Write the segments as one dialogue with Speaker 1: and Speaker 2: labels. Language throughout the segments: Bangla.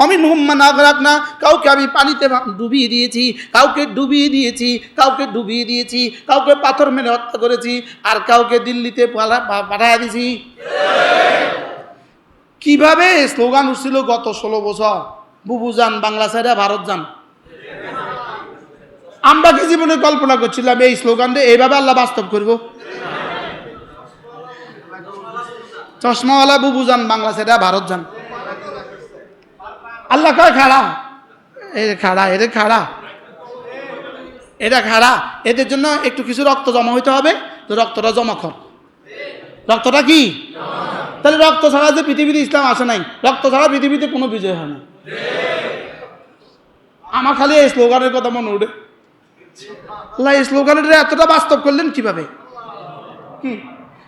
Speaker 1: অমিন হুম্মান আগরাক না, কাউকে আমি পানিতে ডুবিয়ে দিয়েছি, কাউকে ডুবিয়ে দিয়েছি, কাউকে ডুবিয়ে দিয়েছি, কাউকে পাথর মেরে হত্যা করেছি, আর কাউকে দিল্লিতে পালা- পা- পাঠাইয়া দিয়েছি। কীভাবে? স্লোগান উঠছিল গত ষোলো বছর। বুবু যান, বাংলা সাইডে, ভারত যান। আমরা কি জীবনে কল্পনা করছিলাম, এই স্লোগান দিয়ে এইভাবে আল্লাহ বাস্তব করব? চশমাওয়ালা বুবু যান, বাংলা সাইডে, ভারত যান। আল্লাহ কয় খাড়া? এ খাড়া এরে খাড়া। এটা খাড়া। এদের জন্য একটু কিছু রক্ত জমা হইতে হবে। তো রক্তটা জমা কর। রক্তটা কি? তাহলে রক্ত ছাড়া যে পৃথিবীতে ইসলাম আসে নাই, রক্ত ছাড়া পৃথিবীতে কোনো বিজয় হয় না। আমার খালি এই স্লোগানের কথা মনে উঠে। আল্লাহ, এই স্লোগানের এতটা বাস্তব করলেন কীভাবে? কি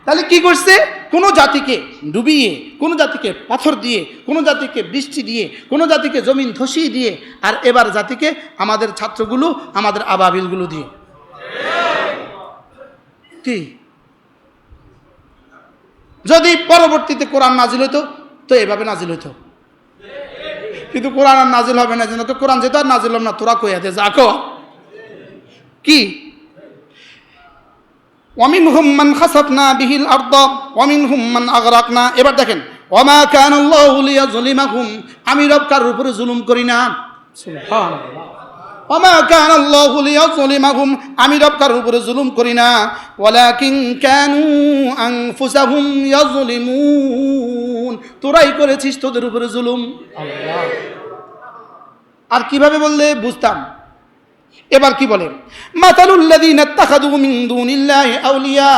Speaker 1: তাহলে কি করছে? কোনো জাতিকে ডুবিয়ে, কোনো জাতিকে পাথর দিয়ে, কোনো জাতিকে বৃষ্টি দিয়ে, কোনো জাতিকে জমিন ধসিয়ে দিয়ে, আর এবার জাতিকে আমাদের ছাত্রগুলো, আমাদের আবাবিলগুলো দিয়ে। কি? যদি পরবর্তীতে কোরআন নাজিল হইতো, তো এভাবে নাজিল হইতো। কিন্তু কোরআন আর নাজিল হবে না যেন তো কোরআন যেহেতু আর নাজিল হবে না, তোরা কইয়া দে, যা কি? ওয়ামিন হুম্মান খাসাফনা বিহিল আরদ ওয়ামিন হুম্মান আগরাকনা এবার দেখেন ওমা কান আল্লাহু লিয়াযলিমাহুম আমি রব কার উপরে জুলুম করি না। ওমা কান আল্লাহু লিয়াযলিমাহুম আমি রব কার উপরে জুলুম করি না। ওয়ালাকিন কানু আনফুসাহুম ইয়াযলিমুন তোরাই করেছিস তোদের উপরে জুলুম। আর কীভাবে বললে? বুঝতাম। এবার কি বলে মাতালুল্লাযীনা ইত্তাখাযু দুনিল্লাহি আউলিয়া।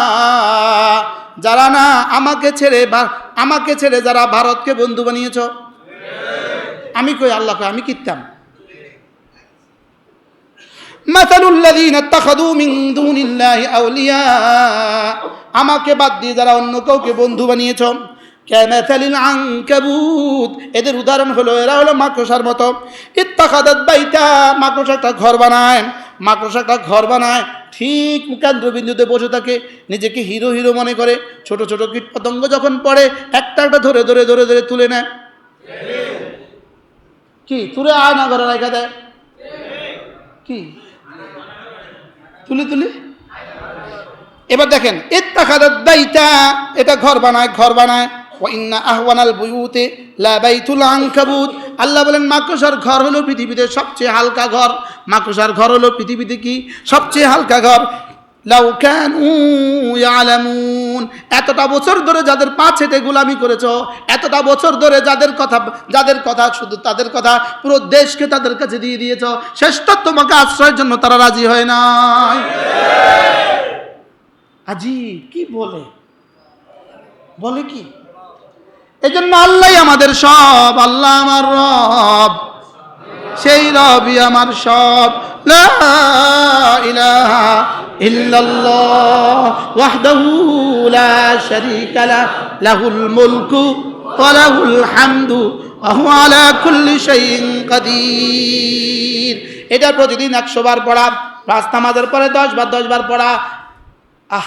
Speaker 1: যারা না আমাকে ছেড়ে বা- আমাকে ছেড়ে যারা ভারতকে বন্ধু বানিয়েছ? আমি কই আল্লাহ আমি কিতাম আমাকে বাদ দিয়ে যারা অন্য কাউকে বন্ধু বানিয়েছ? ক্যামেথালিল আঙ্কাবুত এদের উদাহরণ হলো, এরা হলো মাকড়সার মতো। ইত্তাখাদাত বাইতা, মাকড়সা একটা ঘর বানায়। মাকড়সা একটা ঘর বানায়, ঠিক কেন্দ্রবিন্দুতে বসে থাকে, নিজেকে হিরো হিরো মনে করে। ছোট ছোট কীট পতঙ্গ যখন পড়ে, একটা একটা ধরে ধরে ধরে ধরে তুলে নেয়। কি? তুলে আয় না ঘরে রেখে দেয় কি? তুলি তুলি। এবার দেখেন, ইত্তাখাদাত বাইতা, এটা ঘর বানায় ঘর বানায়। ইন্না আহওয়ানাল বুয়ুতে লা বাইতুল আনকাবুত। আল্লাহ বলেন, মাকড়সার ঘর হলো পৃথিবীতে সবচেয়ে হালকা ঘর। মাকড়সার ঘর হলো পৃথিবীতে কি? সবচেয়ে হালকা ঘর। লাউ কানু ইয়ালামুন। এতটা বছর ধরে যাদের পা ছেটে গোলামি করেছ, এতটা বছর ধরে যাদের কথা যাদের কথা শুধু তাদের কথা পুরো দেশকে তাদের কাছে দিয়ে দিয়েছ শেষটা তোমাকে আশ্রয়ের জন্য তারা রাজি হয় নাই। আজি কি বলে? বলে কি? এই জন্য আল্লাহ আমাদের সব, আল্লাহ আমার রব। সেই রবই আমার সব। লা মুলকু লাহুল এটা প্রতিদিন একশো বার পড়া রাস্তা মাঝের পরে দশ বার দশ বার পড়া। আহ,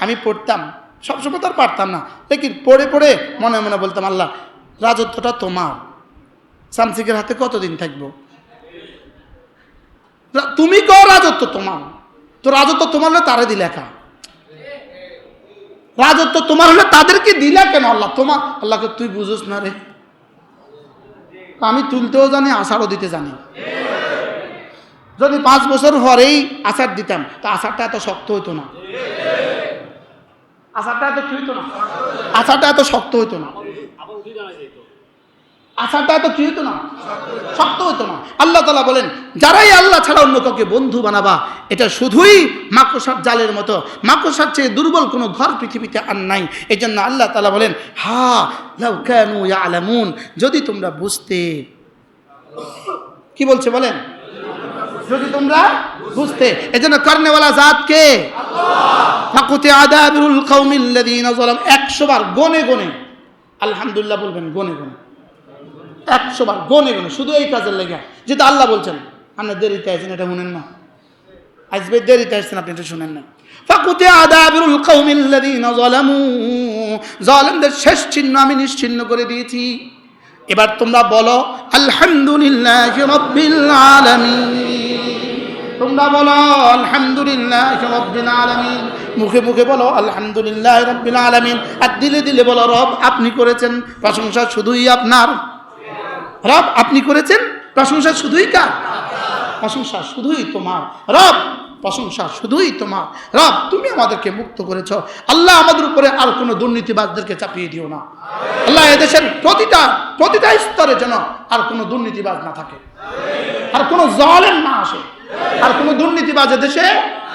Speaker 1: আমি পড়তাম। সবসময় তো আর পারতাম না। লেকিন পড়ে পড়ে মনে মনে বলতাম, আল্লাহ, রাজত্বটা তোমার। সামসিকের হাতে কতদিন থাকব? তুমি কো রাজত্ব তোমার। তো রাজত্ব তোমার হলে তারে দিলে একা। রাজত্ব তোমার হলে তাদেরকে দিলা কেন আল্লাহ? তোমার আল্লাহকে তুই বুঝোস না রে। আমি তুলতেও জানি, আষাঢ়ও দিতে জানি। যদি পাঁচ বছর পরেই আচার দিতাম, তা আচারটা এত শক্ত হইতো না। আচারটা এত কি হইতো না। আচারটা এত শক্ত হইতো না। আচারটা এত কি হইতো না। শক্ত হইতো না। আল্লাহ তালা বলেন, যারাই আল্লাহ ছাড়া অন্য কাউকে বন্ধু বানাবা, এটা শুধুই মাকড়সার জালের মতো। মাকড়সার চেয়ে দুর্বল কোনো ঘর পৃথিবীতে আর নাই। এই জন্য আল্লাহ তালা বলেন, হা, লাউ কানু ইয়ালামুন। যদি তোমরা বুঝতে কি বলছে বলেন? যদি তোমরা বুঝতে, এজন্য কর্নেওয়ালা জাতকে ফাকুতে আদাবুল কৌমিল্লাদিন একশো বার গনে গনে, আলহামদুলিল্লাহ বলবেন গনে গনে। একশো বার গনে গনে, শুধু এই কাজের লেগে। যেটা আল্লাহ বলছেন আপনার দেরিতে আছেন এটা শুনেন না। আজকে দেরিতে আসছেন, আপনি এটা শুনেন না ফাকুতে আদাবুল কৌমিল্লাদিন জলামু জলেমদের শেষ চিহ্ন আমি নিশ্চিহ্ন করে দিয়েছি। এবার তোমরা বলো, আলহামদুলিল্লাহ রব্বিল আলামিন। তোমরা বলো, আলহামদুলিল্লাহ রব্বিল আলামিন। মুখে মুখে বলো, আলহামদুলিল্লাহ রব্বিল আলামিন। আর দিলে দিলে বলো, রব আপনি করেছেন, প্রশংসা শুধুই আপনার। রব আপনি করেছেন, প্রশংসা শুধুই কার? প্রশংসা শুধুই তোমার। রব প্রশংসা, শুধুই তোমার রব, তুমি আমাদেরকে মুক্ত করেছ। আল্লাহ আমাদের উপরে আর কোনো দুর্নীতিবাজদেরকে চাপিয়ে দিও না। আল্লাহ এদেশের প্রতিটা প্রতিটা স্তরে যেন আর কোনো দুর্নীতিবাজ না থাকে। আর কোনো জলের না আসে। আর কোনো দুর্নীতিবাজ দেশে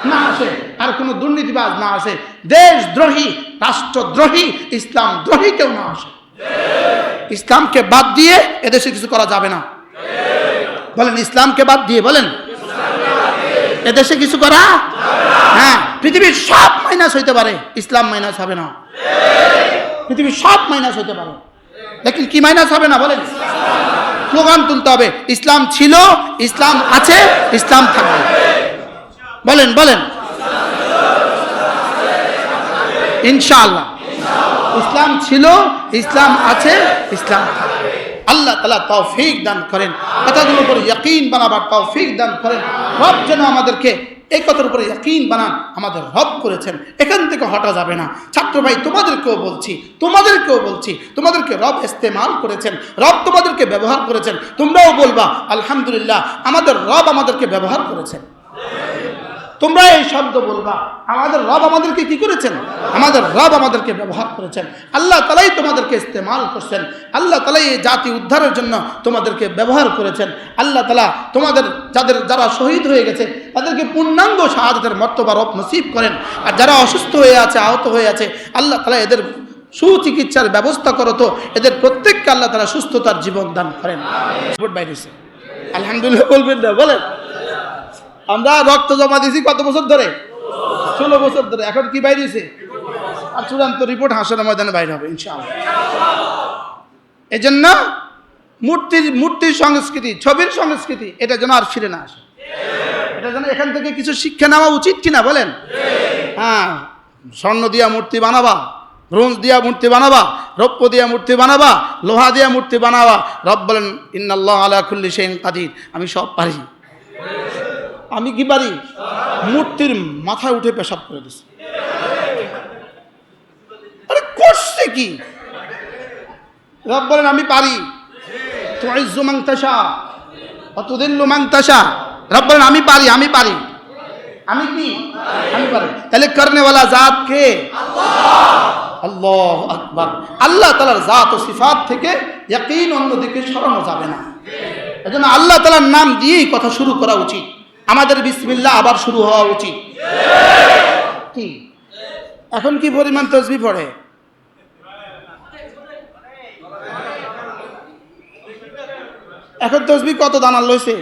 Speaker 1: না আসে। আর কোনো দুর্নীতিবাজ না আসে। দেশদ্রোহী, রাষ্ট্রদ্রোহী, ইসলাম দ্রোহী কেউ না আসে। ইসলামকে বাদ দিয়ে এদেশে কিছু করা যাবে না। বলেন, ইসলামকে বাদ দিয়ে বলেন। এদেশে কিছু করা হ্যাঁ পৃথিবীর সব মাইনাস হইতে পারে। ইসলাম মাইনাস হবে না। পৃথিবীর সব মাইনাস হইতে পারে। লেকিন কি মাইনাস হবে না বলেন? স্লোগান তুলতে হবে, ইসলাম ছিল, ইসলাম আছে, ইসলাম থাকবে। বলেন বলেন। ইনশাআল্লাহ। ইসলাম ছিল, ইসলাম আছে, ইসলাম। আল্লাহ তালা তৌফিক দান করেন। কথাগুলোর উপরে ইয়াকিন বানাবার তৌফিক দান করেন। রব যেন আমাদেরকে এই কথার উপরে ইয়াকিন বানান, আমাদের রব করেছেন। এখান থেকে হটা যাবে না। ছাত্র ভাই, তোমাদেরকেও বলছি তোমাদেরকেও বলছি, তোমাদেরকে রব ইস্তেমাল করেছেন, রব তোমাদেরকে ব্যবহার করেছেন, তোমরাও বলবা, আলহামদুলিল্লাহ, আমাদের রব আমাদেরকে ব্যবহার করেছেন। তোমরা এই শব্দ বলবা। আমাদের রব আমাদেরকে কি করেছেন? আমাদের রব আমাদেরকে ব্যবহার করেছেন। আল্লাহ তালাই তোমাদেরকে ইস্তেমাল করছেন। আল্লাহ তালাই এই জাতি উদ্ধারের জন্য তোমাদেরকে ব্যবহার করেছেন। আল্লাহ তালা তোমাদের যাদের যারা শহীদ হয়ে গেছে তাদেরকে পূর্ণাঙ্গ শাহাদাতের মর্তবা রব নসিব করেন। আর যারা অসুস্থ হয়ে আছে আহত হয়ে আছে আল্লাহ তালা এদের সুচিকিৎসার ব্যবস্থা করো তো। এদের প্রত্যেককে আল্লাহ তালা সুস্থতার জীবন দান করেন। আলহামদুলিল্লাহ বলবেন না বলেন। আমরা রক্ত জমা দিয়েছি কত বছর ধরে? ষোলো বছর ধরে। এখন কি বাইরেছে আর চূড়ান্ত রিপোর্ট হাসনের ময়দানে বাইরে হবে, ইনশাআল্লাহ। জন্য মূর্তির মূর্তির সংস্কৃতি, ছবির সংস্কৃতি, এটা যেন আর ফিরে না আসে। এটা যেন এখান থেকে কিছু শিক্ষা নেওয়া উচিত কিনা বলেন? হ্যাঁ স্বর্ণ দিয়া মূর্তি বানাবা, ব্রোঞ্জ দিয়া মূর্তি বানাবা, রৌপ্য দিয়া মূর্তি বানাবা, লোহা দিয়া মূর্তি বানাবা। রব বলেন, ইন্নাল্লাহ আলা খুল্লি সেইন কাদির। আমি সব পারি। আমি কি পারি? মূর্তির মাথায় উঠে পেশাব করে দিছি। আরে করছে কি? রব বলেন, আমি পারি। রব বলেন, আমি পারি আমি পারি। আমি কি? আমি পারি। তাহলে করনেওয়ালা জাত কে? আল্লাহ আকবার। আল্লাহ তালার জাত ও সিফাত থেকে ইয়াকিন অন্যদিকে সরানো যাবে না। এজন্য আল্লাহ তালার নাম দিয়েই কথা শুরু করা উচিত। আমাদের বিসমিল্লাহ আবার শুরু হওয়া উচিত। কি? এখন কি পরিমাণ তসবি পড়ে? এখন তসবি কত দানার লইছে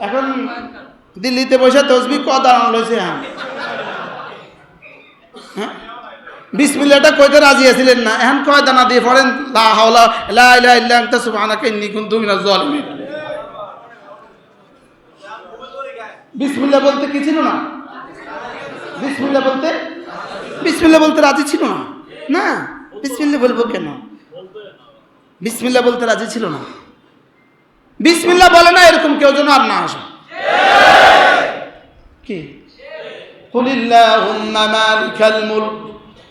Speaker 1: এখন দিল্লিতে বসে তসবি ক দাঁড়ানো লইছে হ্যাঁ বিসমিল্লাটা কইতে রাজি আছিলেন না এখন কয় দানা দিয়ে পড়েন লা হাওলা লা ইলাহা ইল্লা আনতা সুবহানাকা ইন্নী কুনতু মিনাজ জালিমিন বিসমিল্লাহ বলতে কি ছিল না বিসমিল্লাহ বলতে বিসমিল্লাহ বলতে রাজি ছিল না না বিসমিল্লাহ বলবো কেন বিসমিল্লাহ বলতে রাজি ছিল না বিসমিল্লাহ বলে না এরকম কেউ যেন আর না আসে কি قل اللهم مالك الملك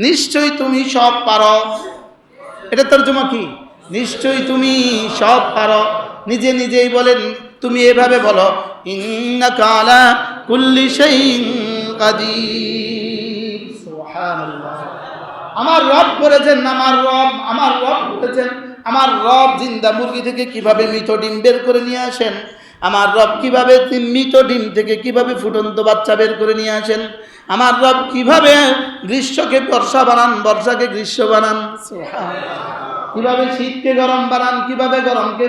Speaker 1: নিশ্চয় তুমি সব পারো। এটা তোর জমা কি? নিশ্চয় তুমি সব পারো। নিজে নিজেই বলেন, তুমি এভাবে বলো ইন্না কালা কুল্লি আমার রব করেছেন আমার রব আমার রব করেছেন আমার রব জিন্দা মুরগি থেকে কীভাবে মৃত ডিম বের করে নিয়ে আসেন? আমার রব কীভাবে মৃত ডিম থেকে কীভাবে ফুটন্ত বাচ্চা বের করে নিয়ে আসেন? আমার রব কীভাবে গ্রীষ্মকে বর্ষা বানান বর্ষাকে গ্রীষ্ম বানান? কীভাবে শীতকে গরম বানান কীভাবে গরমকে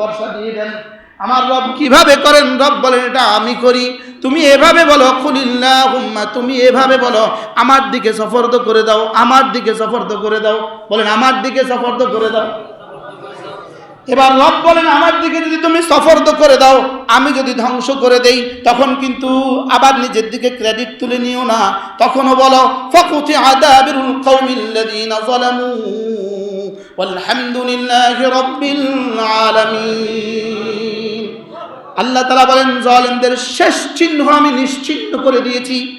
Speaker 1: বর্ষা দিয়ে দেন? আমার রব কীভাবে করেন? রব বলেন এটা আমি করি। তুমি এভাবে বলো খুলিল্লাহ হুম্মা তুমি এভাবে বলো আমার দিকে সফর্দ করে দাও আমার দিকে সফর্দ করে দাও। বলেন আমার দিকে সফর্দ করে দাও। এবার রব বলেন, আমার দিকে যদি তুমি সফর্দ করে দাও, আমি যদি ধ্বংস করে দেই, তখন কিন্তু আবার নিজের দিকে ক্রেডিট তুলে নিও না। তখনও বলো, ফকুতি আল্লাহ তাআলা বলেন, জালেমদের শেষ চিহ্ন আমি নিশ্চিহ্ন করে দিয়েছি।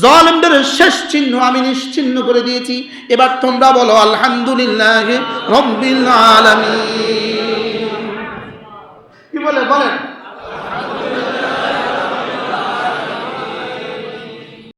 Speaker 1: জালেমদের শেষ চিহ্ন আমি নিশ্চিহ্ন করে দিয়েছি। এবার তোমরা বলো, আলহামদুলিল্লাহ রব্বিল আলামিন। কি বলে বলেন।